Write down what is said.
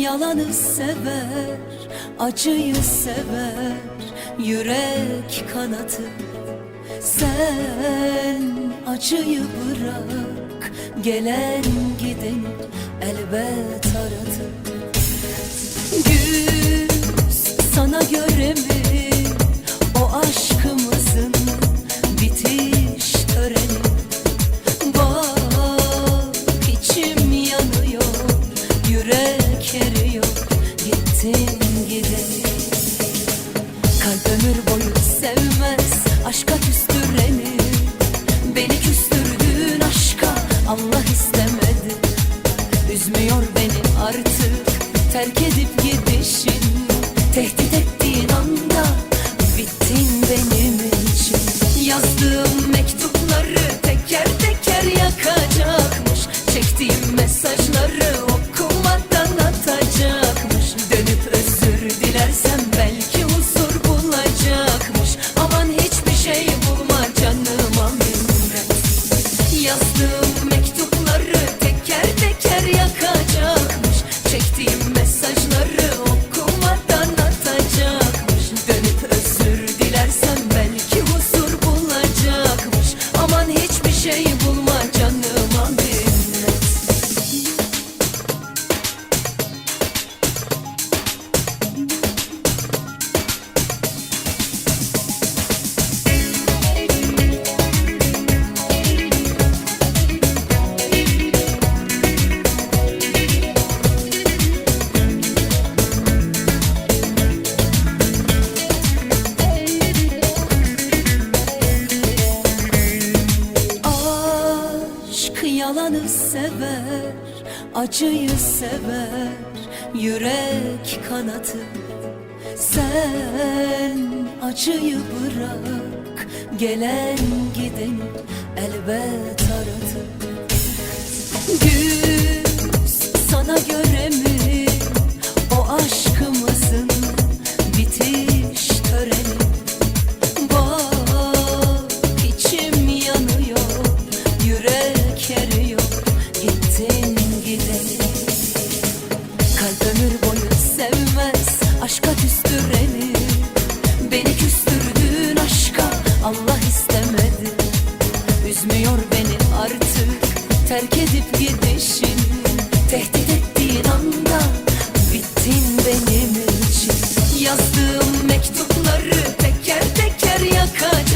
yalanı sever, acıyı sever, yürek kanatı. Sen acıyı bırak, gelen gideni elbet aratır. Güz sana göre ömür boyu sevmez, aşka küstüreni. Beni küstürdüğün aşka Allah istemedi. Üzmüyor beni artık terk edip gidişin Tehdit ettiğin anda bittin benim için Yazdığım mektupları Yazdığım mektupları yalanı sever, acıyı sever, yürek kanatı. Sen acıyı bırak, gelen gideni elbet aratır. Güz aşka küstüreni. Beni küstürdün aşka Allah istemedi. Üzmüyor beni artık terk edip gidişin Tehdit ettiğin anda bittin benim için. Yazdığım mektupları teker teker yakacağım.